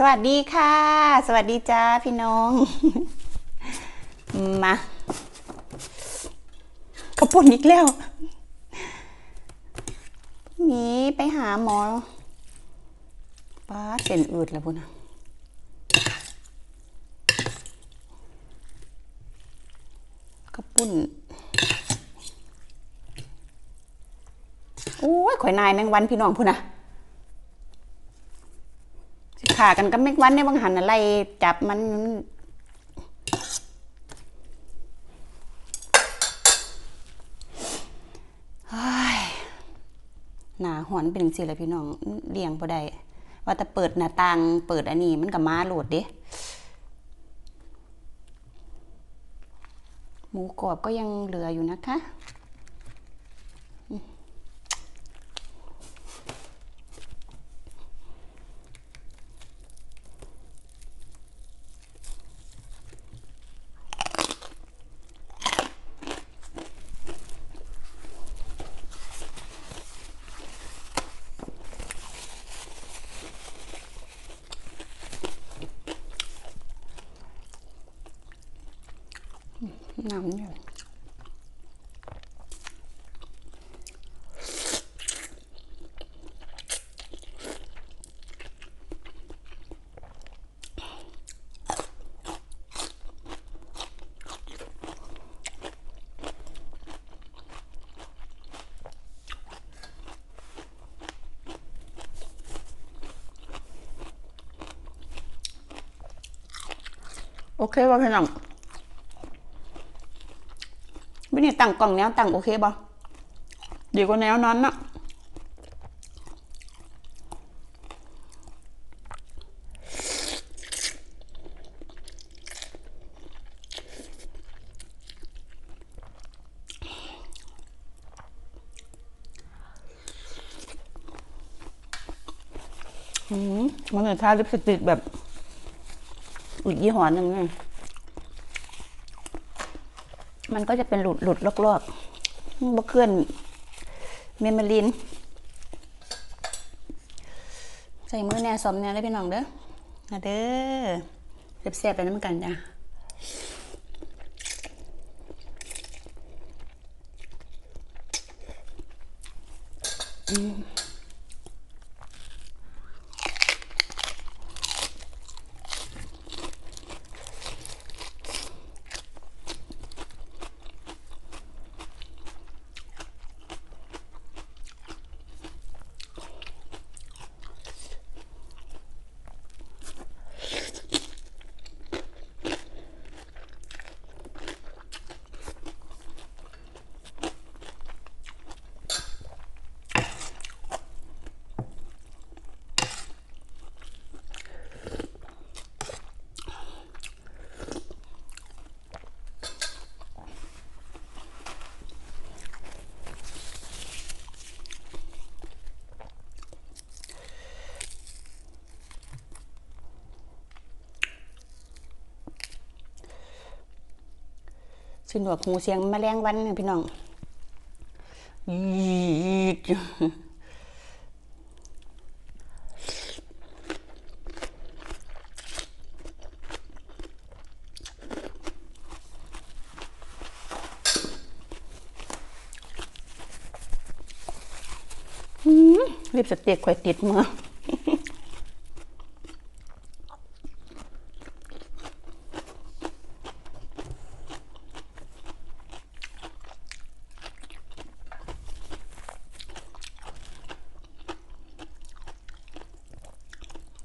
สวัสดีค่ะ สวัสดีจ้าพี่น้อง มาขาวปุ่นอีกแล้วหมีไปหาหมอป้าเส้นอืดแล้วพุ่นนะปุ้นโอ้ยข่อยนายแมงวันพี่น้องพุ่นนะ ขากันกับแมงวันในบางหันอะไรจับมันหนาหอนเป็นสิเลยพี่น้องเลี้ยงบ่ได้ว่าแต่เปิดหน้าต่างเปิดอันนี้มันก็มาโหลดเด้หมูกรอบก็ยังเหลืออยู่นะคะ น้ำอยู่โอเคป่ะพี่น้อง วินี่ตั้งกล่องแนวตั้งโอเคบ่ดีกว่าแนวนั้นนะอืมมันทาลิปสติกแบบอีกยี่ห้อหนึ่งไง มันก็จะเป็นหลุดหลุดลอกๆบ่เคลื่อนเมมมาลินใส่มือแน่ซ้อมแน่ได้พี่น้องเด้อนะเด้อแซ่บๆไปน้ำกันจ้ะ สิหนวกหูเสียงแมลงวันนพี่น้องยีดอืมลิปสติกข่อยติดมือ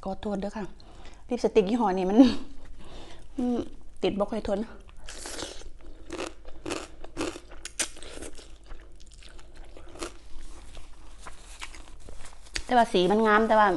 ก็โทษด้วยค่ะลิปสติกยี่ห้อนี้มัน ติดบ่ค่อยทนแต่ว่าสีมันงามแต่ว่า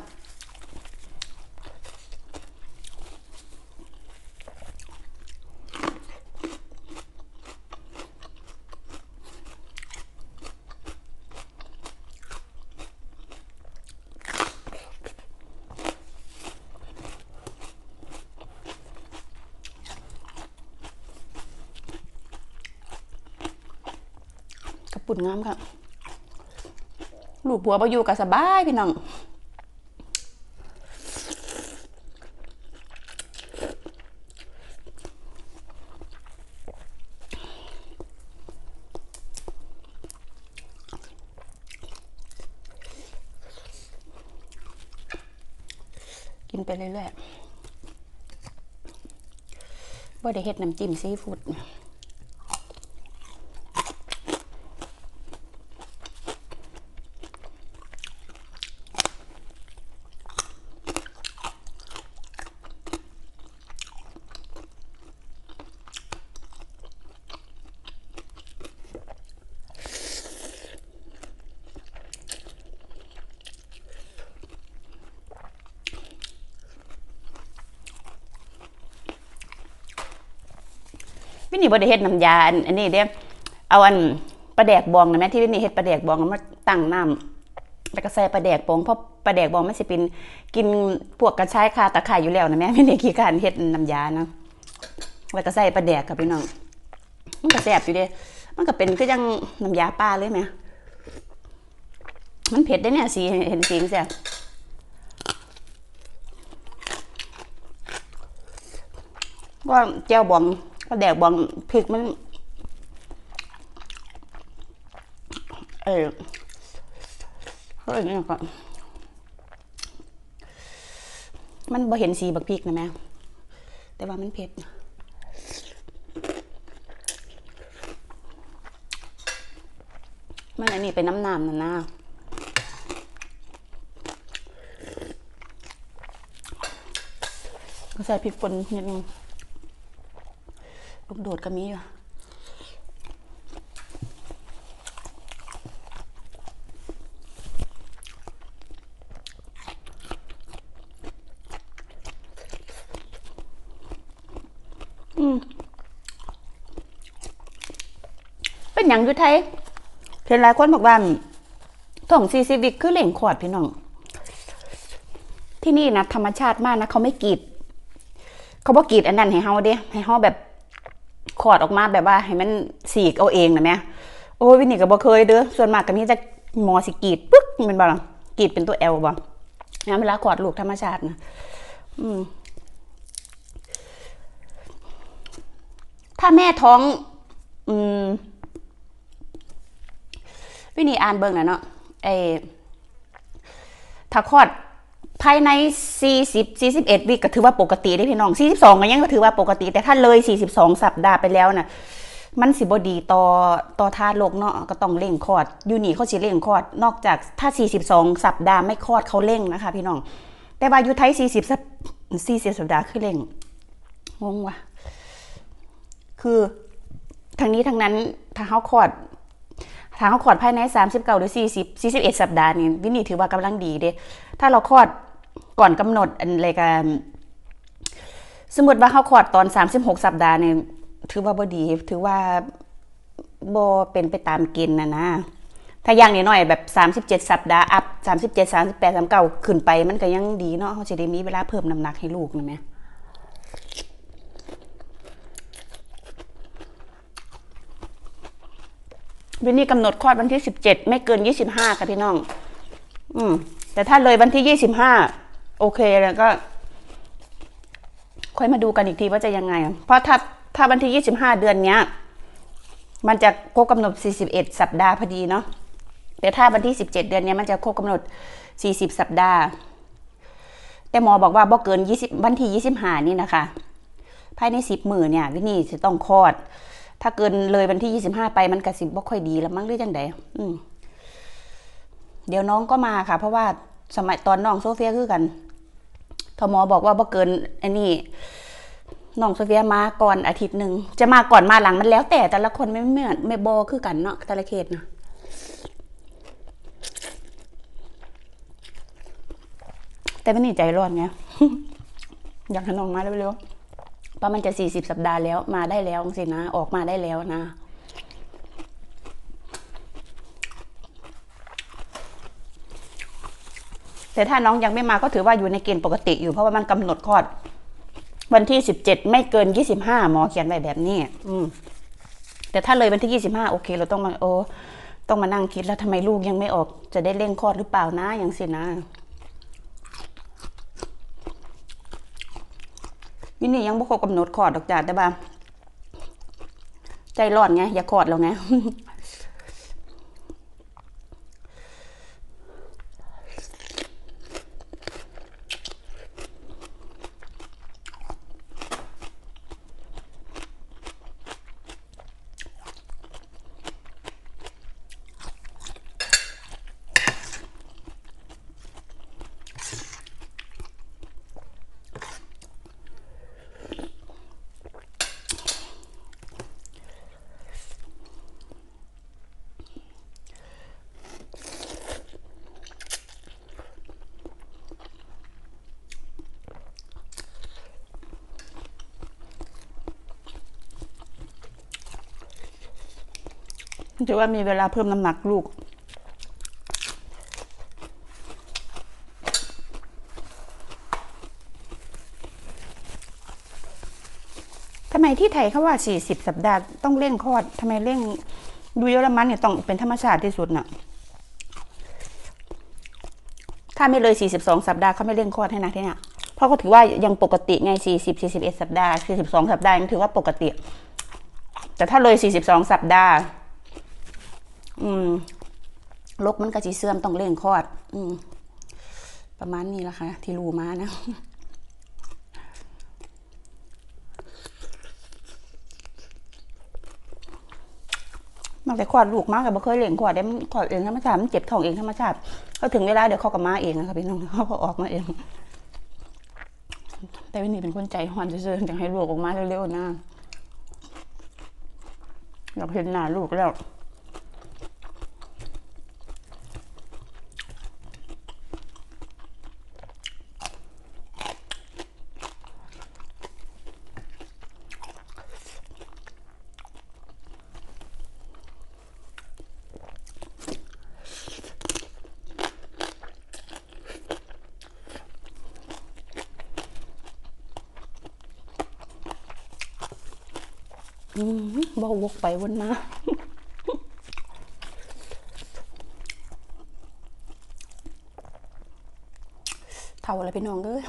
ปุ่นงามค่ะลูกบัวไปอยู่กับสบายพี่น้องกินไปเรื่อยๆบ่ได้เห็ดน้ำจิ้มซีฟู้ด วินี่บ่ได้เฮ็ดน้ำยาอันนี้เด้เอาอันปลาแดกบองนะแม่ที่วินี่เฮ็ดปลาแดกบองมาตั้งน้ำแล้วก็ใส่ปลาแดกบองเพราะปลาแดกบองมันสิเป็นกินพวกกระชายคาตะไคร้อยู่แล้วนะแม่ไม่ได้ขี้การเฮ็ดน้ำยานะแล้วก็ใส่ปลาแดกกับพี่น้องมันก็แซ่บอยู่เด้มันก็เป็นคือยังน้ำยาปลาเลยแม่มันเผ็ดได้เนี่ยสีเห็นสีแซ่บว่าแจ่วบอง ก็แดกบองพริกมัน เออเฮ้ยนี่ก่อนมันบ่เห็นสีบักพริกนะแม่แต่ว่ามันเผ็ดมันอันนี้เป็นน้ำน้ำนะนะก็ใส่พริกป่นนิดนึง ลูกโดดก็มีอยู่เป็นอย่างอยุไทยเห็นหลายคนบอกว่าท่องซีซีวิกคือเหล่งขวดพี่น้อง ที่นี่นะธรรมชาติมากนะเขาไม่กรีด เขาบอกกรีดอันนั้นให้เฮาเด้ให้เฮาแบบ ขอดออกมาแบบว่าให้มันสีกเอาเองนะแม่โอ้ยวินี่ก็บ่เคยเด้อส่วนมากก็มีแต่หมอสิกีดปึ๊กมันบ่ล่ะกีดเป็นตัว L บ่นะเวลาขอดลูกธรรมชาตินะอืมถ้าแม่ท้อง อืมวินีอ่านเบิ่งนะเนาะไอถ้าคลอด ภายใน 40 41วิก็ถือว่าปกติได้พี่น้อง 42ก็ยังก็ถือว่าปกติ แต่ถ้าเลย 42 สัปดาห์ไปแล้วน่ะ มันสิบ่ดีต่อต่อทารกเนาะก็ต้องเร่งคลอดยูนี่เขาสิเร่งคลอด นอกจากถ้า 42 สัปดาห์ไม่คลอดเขาเร่งนะคะ พี่น้อง แต่ว่ายูไทย40สัป40 สัปดาห์คือเร่งงงว่ะคือทางนี้ทางนั้นถ้าเขาคลอดถ้าเขาคลอดภายใน 39 หรือ 40 41 สัปดาห์นี่วินี่ถือว่ากำลังดีเด้ถ้าเราคลอด ก่อนกำหนดอะไรกันสมมติว่าเขาคลอดตอน 36 สัปดาห์เนี่ยถือว่าบ่ดี ถือว่าบ่เป็นไปตามเกณฑ์นะนะถ้าอย่างน้อยแบบ 37 สัปดาห์อัพ37 38 39ขึ้นไปมันก็ยังดีเนาะเขาจะได้มีเวลาเพิ่มน้ำหนักให้ลูกนะแม่วินนี่กำหนดคลอดวันที่สิบเจ็ดไม่เกินยี่สิบห้าค่ะพี่น้อง อืมแต่ถ้าเลยวันที่ยี่สิบห้า โอเคแล้วก็ ค่อยมาดูกันอีกทีว่าจะยังไง เพราะถ้าถ้าวันที่ยี่สิบห้าเดือนเนี้ย มันจะครบกำหนดสี่สิบเอ็ดสัปดาห์พอดีเนาะแต่ถ้าวันที่สิบเจ็ดเดือนเนี้ยมันจะครบกำหนดสี่สิบสัปดาห์ แต่หมอบอกว่าบ่เกินยี่สิบวันที่ยี่สิบห้านี่นะคะ ภายในสิบมือเนี่ยวินี่จะต้องคลอด ถ้าเกินเลยวันที่ยี่สิบห้าไปมันกระสิบบ่ค่อยดีแล้วมั้งหรือยังไงอืมเดี๋ยวน้องก็มาค่ะ เพราะว่าสมัยตอนน้องโซเฟียคือกัน ทมอบอกว่าบ่เกินอันนี้น้องโซเฟียมาก่อนอาทิตย์หนึ่งจะมาก่อนมาหลังมันแล้วแต่แต่ละคนไม่เหมือนไม่บอคือกันเนาะแต่ละเขตเนาะแต่ไม่หนีใจร้อนไงอยากให้น้องมาเร็วๆเพราะมันจะสี่สิบสัปดาห์แล้วมาได้แล้วสินะ ออกมาได้แล้วนะ แต่ถ้าน้องยังไม่มาก็ถือว่าอยู่ในเกณฑ์ปกติอยู่เพราะว่ามันกำหนดคลอด วันที่สิบเจ็ดไม่เกินยี่สิบห้าหมอเขียนไว้แบบนี้ อืม แต่ถ้าเลยวันที่ยี่สิบห้าโอเค เราต้องมาโอ้ต้องมานั่งคิดแล้วทำไมลูกยังไม่ออกจะได้เร่งคลอดหรือเปล่านะอย่างสินะวินี่ยังบ่ครบกำหนดคลอดดอกจ้าแต่ว่าใจร้อนไง อย่าคลอดแล้วไง ถือว่ามีเวลาเพิ่มน้ำหนักลูก ทำไมที่ไทยเขาว่า 40 สัปดาห์ต้องเร่งคลอดทำไมเร่งดูเยอรมันเนี่ยต้องเป็นธรรมชาติที่สุดน่ะ ถ้าไม่เลย 42 สัปดาห์เขาไม่เร่งคลอดให้นะที่เนี่ยเพราะก็ถือว่ายังปกติไง 40 41 สัปดาห์ 42 สัปดาห์ยังถือว่าปกติ แต่ถ้าเลย 42 สัปดาห์ อืมลกมันก็จีเสื่อมต้องเร่งคลอด อืม ประมาณนี้ละค่ะ ที่รู้มานะมันแต่คลอดลูกมากกับบ่เคยเลี้ยงคลอดได้มันคลอดเองธรรมชาติมันเจ็บท้องเองธรรมชาติเขาถึงเวลาเดี๋ยวเขาก็มาเองนะครับพี่น้องเขาก็ออกมาเอง แต่วินนี่เป็นคนใจหอนเฉยๆอยากให้ลูกออกมาเร็วๆนะอยากเห็นหน้าลูกแล้ว บ่วกไปวนมาเท่าอะไรพี่น้องเอ้ย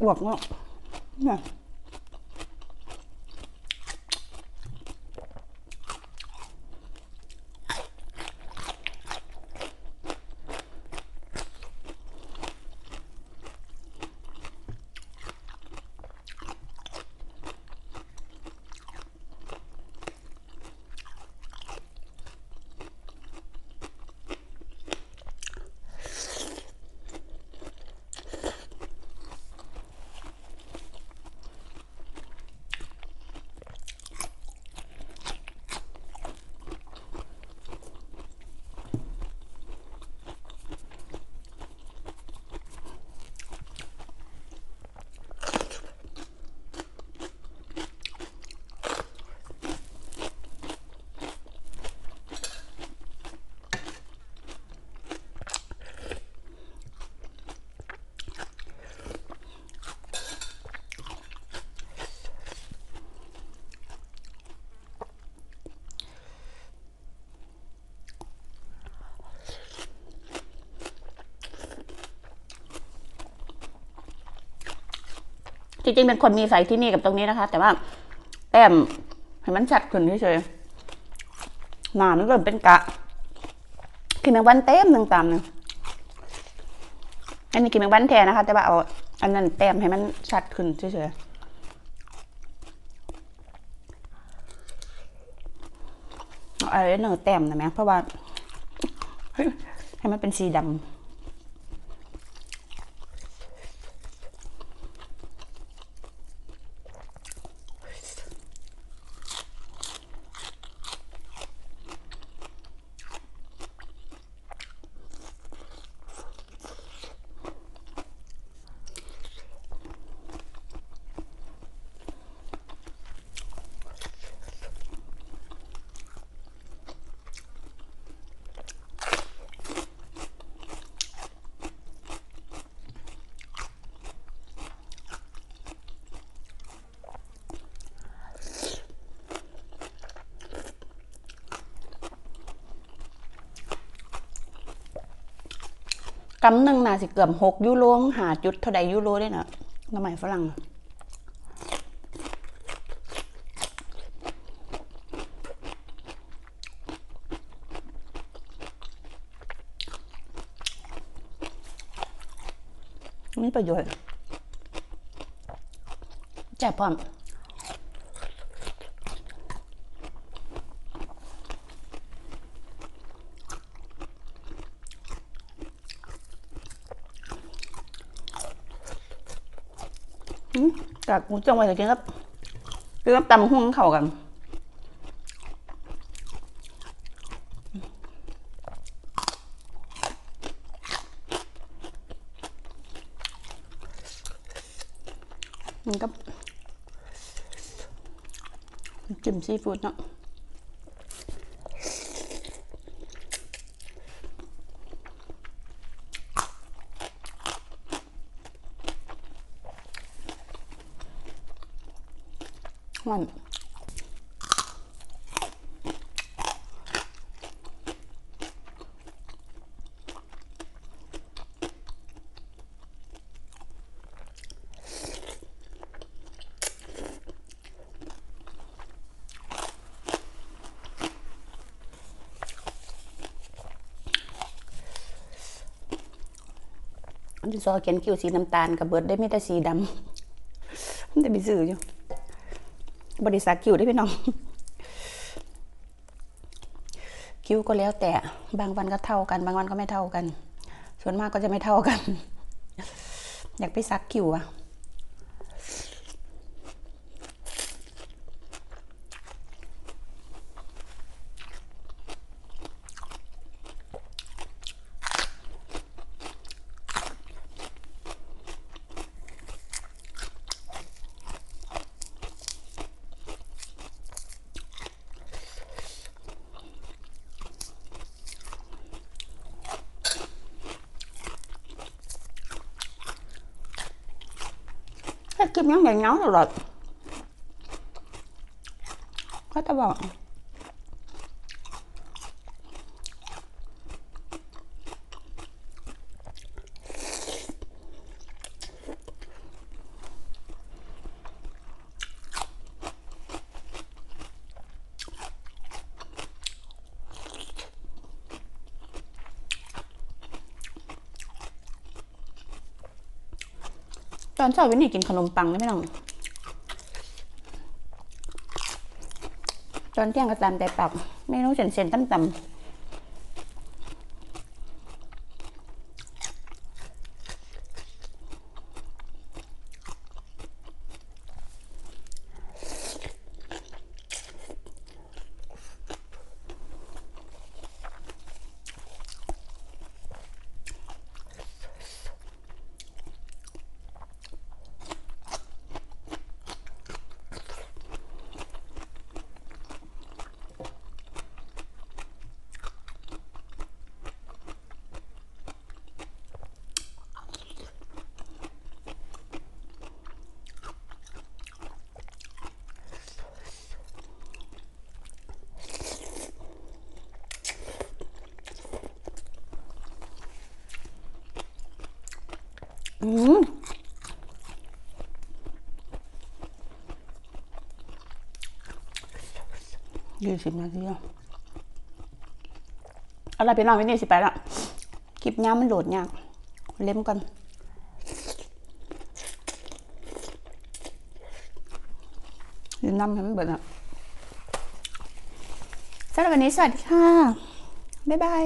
อวกเนาะ จริงๆเป็นคนมีไฟที่นี่กับตรงนี้นะคะ แต่ว่าแต้มให้มันชัดขึ้นเฉยๆหนามันเริ่มเป็นกะกินแมงวันเต็มหนึ่งตามหนึ่งอันนี้กินแมงวันแทนนะคะ แต่ว่าเอาอันนั้นแต้มให้มันชัดขึ้นเฉยๆเอาอะไรเนอแต้มนะแม่เพราะว่าให้มันเป็นสีดำ กำหนึ่งน่าสิเกือบหกยูโรหาจุดเท่าใดยูโรได้นะน้ำมันฝรั่งน่ะมีประโยชน์แจ่บพร้อม จากหมูจังไว้จะกินกับกินกับตำหุ้งเข่ากันมันก็จิ้มซีฟู้ดเนาะ อันที่ซอเขียนคิ้วสีน้ำตาลกับเบิร์ดได้ไม่แต่สีดำมันจะไปซื้ออยู่บริษัทคิวได้พี่น้อง คิวก็แล้วแต่บางวันก็เท่ากัน บางวันก็ไม่เท่ากัน ส่วนมากก็จะไม่เท่ากัน อยากไปซักคิวอะ ถ้ากินยังไง อดเขาจะบอกตอนเช้าวินนี่กินขนมปังได้ไหมน้องตอนเที่ยงก็ตามแต่ปรับเมนูเส้นๆต่ำๆ ยี่สิบนาทีแล้วอะไรไปนอนวินนี่สิไปละคลิปย้ามันโหลดยากเล่มกันยืนน้ำให้มันเบิดอะสำหรับวันนี้สวัสดีค่ะ บ๊ายบาย